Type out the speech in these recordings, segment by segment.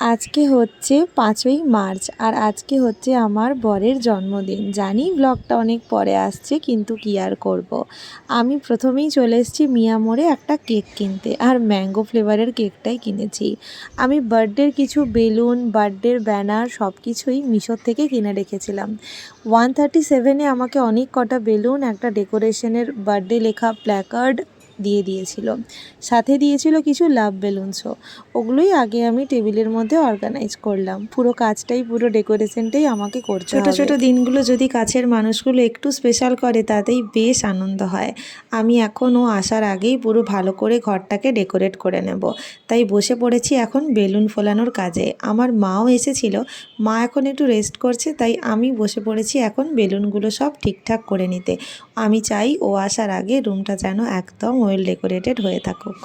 আজকে হচ্ছে পাঁচই মার্চ আর আজকে হচ্ছে আমার বরের জন্মদিন। জানি ব্লগটা অনেক পরে আসছে, কিন্তু কি আর করব। আমি প্রথমেই চলে এসেছি মিয়া মোড়ে একটা কেক কিনতে আর ম্যাঙ্গো ফ্লেভারের কেকটাই কিনেছি। আমি বার্থডের কিছু বেলুন বার্থডের ব্যানার সব কিছুই মিশোর থেকে কিনে রেখেছিলাম। ওয়ান থার্টি সেভেনে আমাকে অনেক কটা বেলুন, একটা ডেকোরেশনের বার্থডে লেখা প্ল্যাকার্ড দিয়ে দিয়েছিল। সাথে দিয়েছিল কিছু লাভ বেলুনসও ওগুলোই আগে আমি টেবিলের মধ্যে অর্গানাইজ করলাম। পুরো কাজটাই পুরো ডেকোরেশনটাই আমাকে করছে ছোটো ছোটো দিনগুলো যদি কাছের মানুষগুলো একটু স্পেশাল করে তাতেই বেশ আনন্দ হয়। আমি এখনও আসার আগেই পুরো ভালো করে ঘরটাকে ডেকোরেট করে নেব। তাই বসে পড়েছি এখন বেলুন ফোলানোর কাজে। আমার মাও এসেছিল। মা এখন একটু রেস্ট করছে তাই আমি বসে পড়েছি এখন বেলুনগুলো সব ঠিকঠাক করে নিতে। আমি চাই ও আসার আগে রুমটা যেন একদম ওয়েল ডেকোরেটেড হয়ে থাকুক।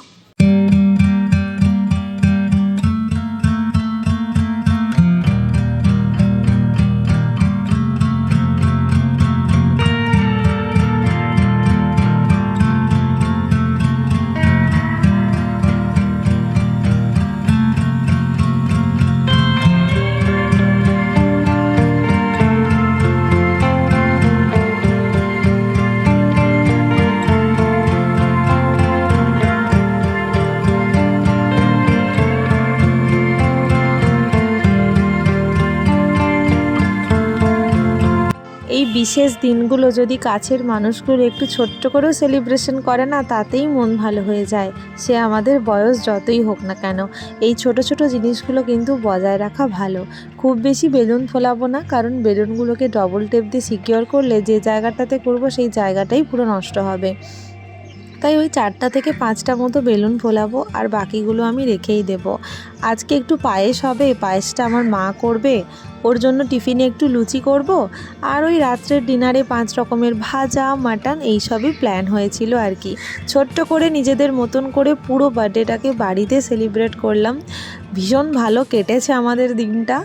বিশেষ দিনগুলো যদি কাছের মানুষগুলো একটু ছোট্ট করেও সেলিব্রেশন করে না, তাতেই মন ভালো হয়ে যায়। সে আমাদের বয়স যতই হোক না কেন, এই ছোট ছোট জিনিসগুলো কিন্তু বজায় রাখা ভালো। খুব বেশি বেলুন ফোলাবো না, কারণ বেলুনগুলোকে ডবল টেপ দিয়ে সিকিওর করলে যে জায়গাটাতে করব, সেই জায়গাটাই পুরো নষ্ট হবে। তাই ওই চারটা থেকে পাঁচটা মতো বেলুন ফোলাবো আর বাকিগুলো আমি রেখেই দেব। আজকে একটু পায়েস হবে পায়েসটা আমার মা করবে। ওর জন্য টিফিনে একটু লুচি করব। আর ওই রাত্রের ডিনারে পাঁচ রকমের ভাজা, মাটন এইসবই প্ল্যান হয়েছিল আর কি। ছোট্ট করে নিজেদের মতন করে পুরো বার্থডেটাকে বাড়িতে সেলিব্রেট করলাম। ভীষণ ভালো কেটেছে আমাদের দিনটা।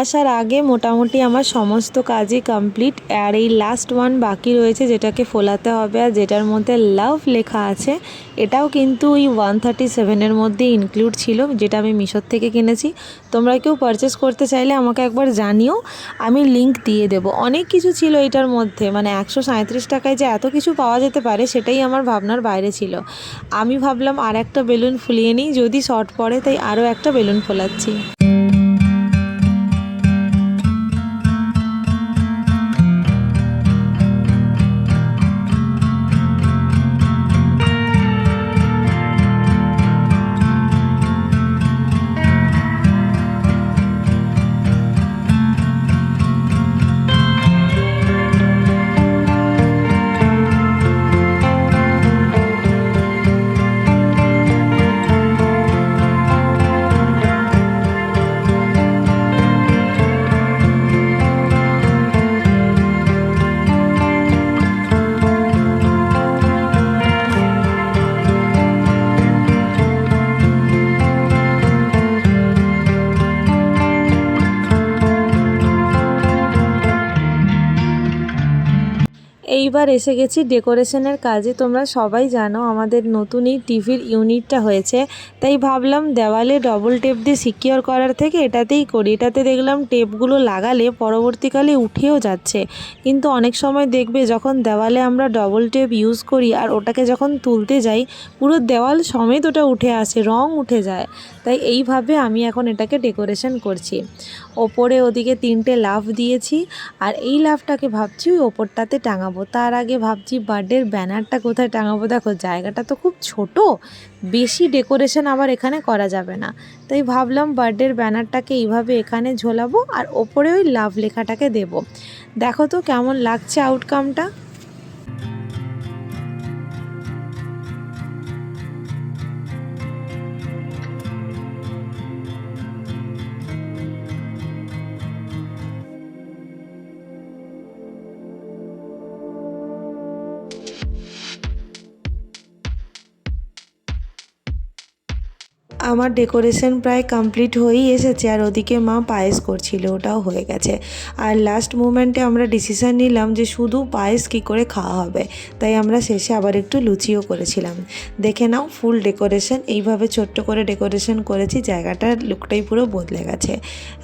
আসার আগে মোটামুটি আমার সমস্ত কাজই কমপ্লিট আর এই লাস্ট ওয়ান বাকি রয়েছে যেটাকে ফোলাতে হবে আর যেটার মধ্যে লাভ লেখা আছে, এটাও কিন্তু ওই ওয়ান থার্টি সেভেনের মধ্যে ইনক্লুড ছিল, যেটা আমি মিশোর থেকে কিনেছি। তোমরা কেউ পারচেস করতে চাইলে আমাকে একবার জানিও, আমি লিংক দিয়ে দেব। অনেক কিছু ছিল এটার মধ্যে মানে একশো সাঁত্রিশ টাকায় যে এত কিছু পাওয়া যেতে পারে সেটাই আমার ভাবনার বাইরে ছিল। আমি ভাবলাম আর একটা বেলুন ফুলিয়ে নিই, যদি শর্ট পড়ে তাই আরও একটা বেলুন ফোলাচ্ছি। এইবার এসে গেছি ডেকোরেশনের কাজে। তোমরা সবাই জানো আমাদের নতুন এই টিভির ইউনিটটা হয়েছে। তাই ভাবলাম দেওয়ালে ডবল টেপ দিয়ে সিকিওর করার থেকে এটাতেই করি। এটাতে দেখলাম টেপগুলো লাগালে পরবর্তীকালে উঠেও যাচ্ছে। কিন্তু অনেক সময় দেখবে যখন দেওয়ালে আমরা ডবল টেপ ইউজ করি আর ওটাকে যখন তুলতে যাই, পুরো দেওয়াল সমেত ওটা উঠে আসে, রং উঠে যায়। তাই এইভাবে আমি এখন এটাকে ডেকোরেশন করছি। ওপরে ওদিকে তিনটে লাভ দিয়েছি আর এই লাভটাকে ভাবছি ওই ওপরটাতে টাঙাবো। তার আগে ভাবছি বার্থডের ব্যানারটা কোথায় টাঙাবো? দেখো, জায়গাটা তো খুব ছোট। বেশি ডেকোরেশন আবার এখানে করা যাবে না। তাই ভাবলাম বার্থডের ব্যানারটাকে এইভাবে এখানে ঝোলাবো আর ওপরে ওই লাভ লেখাটাকে দেবো। দেখো তো কেমন লাগছে আউটকামটা আমার ডেকোরেশন প্রায় কমপ্লিট হয়েই এসেছে আর ওদিকে মা পায়েস করছিল, ওটাও হয়ে গেছে। আর লাস্ট মুমেন্টে আমরা ডিসিশন নিলাম যে শুধু পায়েস কী করে খাওয়া হবে, তাই আমরা শেষে আবার একটু লুচিও করেছিলাম। দেখে নাও ফুল ডেকোরেশন এইভাবে ছোট্ট করে ডেকোরেশন করেছি, জায়গাটার লুকটাই পুরো বদলে গেছে।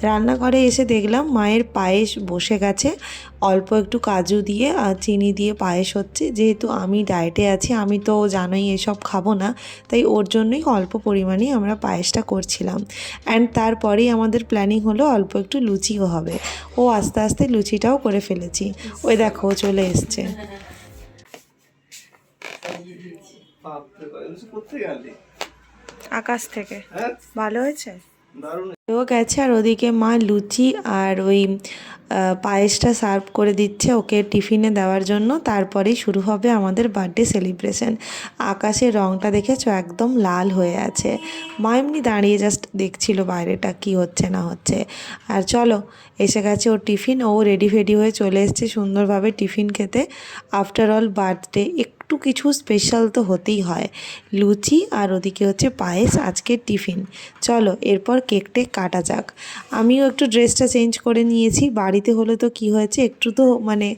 রান্নাঘরে এসে দেখলাম মায়ের পায়েস বসে গেছে, অল্প একটু কাজু দিয়ে আর চিনি দিয়ে পায়েস হচ্ছে। যেহেতু আমি ডায়েটে আছি, আমি তো জানোই এসব খাব না, তাই ওর জন্যই অল্প পরিমাণেই আমরা পায়েসটা করছিলাম। অ্যান্ড তারপরেই আমাদের প্ল্যানিং হলো অল্প একটু লুচিও হবে। ও আস্তে আস্তে লুচিটাও করে ফেলেছি। ওই দেখো ও চলে এসছে? আকাশ থেকে। হ্যাঁ? ভালো হয়েছে? ও গেছে আর ওদিকে মা লুচি আর ওই পায়েসটা সার্ভ করে দিচ্ছে ওকে টিফিনে দেওয়ার জন্য। তারপরেই শুরু হবে আমাদের বার্থডে সেলিব্রেশন। আকাশের রংটা দেখেছ? একদম লাল হয়ে আছে। মা এমনি দাঁড়িয়ে জাস্ট দেখছিল বাইরেটা কি হচ্ছে না হচ্ছে। আর চলো, এসে গেছে ওর টিফিন। ও রেডি ফেডি হয়ে চলে এসছে সুন্দরভাবে টিফিন খেতে। আফটার অল বার্থডে একটু কিছু স্পেশাল তো হতেই হয়। লুচি আর ওদিকে হচ্ছে পায়েস, আজকের টিফিন। চলো, এরপর কেকটে কাটা যাক। আমিও একটু ড্রেসটা চেঞ্জ করে নিয়েছি। বাড়িতে হলে তো কি হয়েছে, একটু তো মানে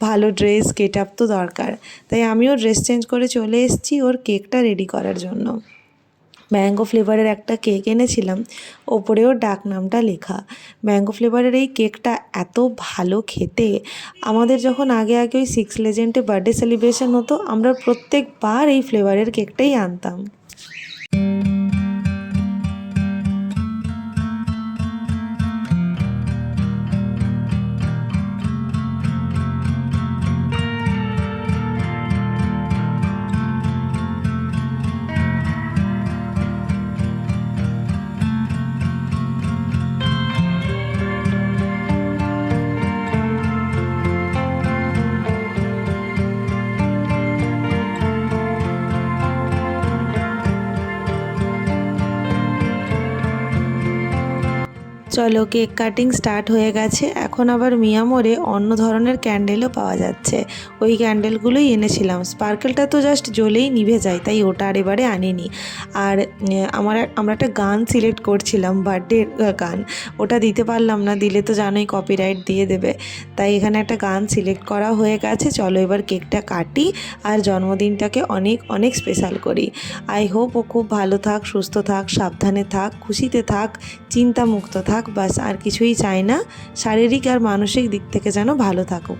ভালো ড্রেস গেট তো দরকার। তাই আমিও ড্রেস চেঞ্জ করে চলে এসেছি ওর কেকটা রেডি করার জন্য। ম্যাঙ্গো ফ্লেভারের একটা কেক এনেছিলাম, ওপরেও ডাক নামটা লেখা। ম্যাঙ্গো ফ্লেভারের এই কেকটা এত ভালো খেতে। আমাদের যখন আগে আগে ওই সিক্স লেজেন্ডে বার্থডে সেলিব্রেশন হতো, আমরা প্রত্যেকবার এই ফ্লেভারের কেকটাই আনতাম। চলো কেক কাটিং স্টার্ট হয়ে গেছে। এখন আবার মিয়ামোরে অন্য ধরনের ক্যান্ডেলও পাওয়া যাচ্ছে। ওই ক্যান্ডেলগুলোই এনেছিলাম। স্পার্কেলটা তো জাস্ট জ্বলেই নিভে যায়, তাই ওটা আর এবারে আনিনি। আর আমার আমরা একটা গান সিলেক্ট করছিলাম, বার্থডে গান। ওটা দিতে পারলাম না, দিলে তো জানোই কপিরাইট দিয়ে দেবে। তাই এখানে একটা গান সিলেক্ট করা হয়ে গেছে। চলো এবার কেকটা কাটি আর জন্মদিনটাকে অনেক অনেক স্পেশাল করি। আই হোপ ও খুব ভালো থাক, সুস্থ থাক, সাবধানে থাক, খুশিতে থাক, চিন্তামুক্ত থাক। বাস আর কিছুই চাই না। শারীরিক আর মানসিক দিক থেকে যেন ভালো থাকুক।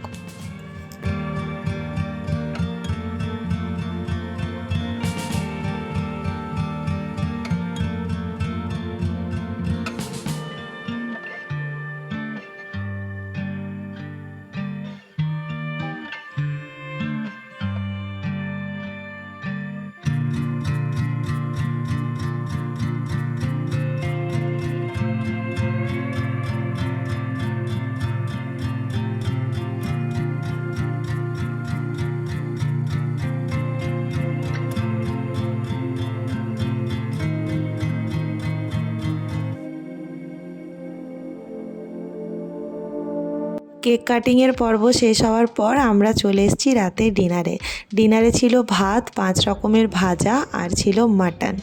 কেক কাটিংয়ের পর্ব শেষ হওয়ার পর আমরা চলে এসেছি রাতে ডিনারে। ডিনারে ছিল ভাত, পাঁচ রকমের ভাজা আর ছিল মাটন।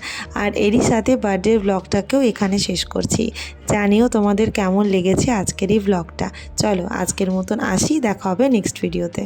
আর এরই সাথে বার্থডে ব্লগটাকেও এখানে শেষ করছি। জানিও তোমাদের কেমন লেগেছে আজকের এই ব্লগটা চলো আজকের মতন আসি, দেখা হবে নেক্সট ভিডিওতে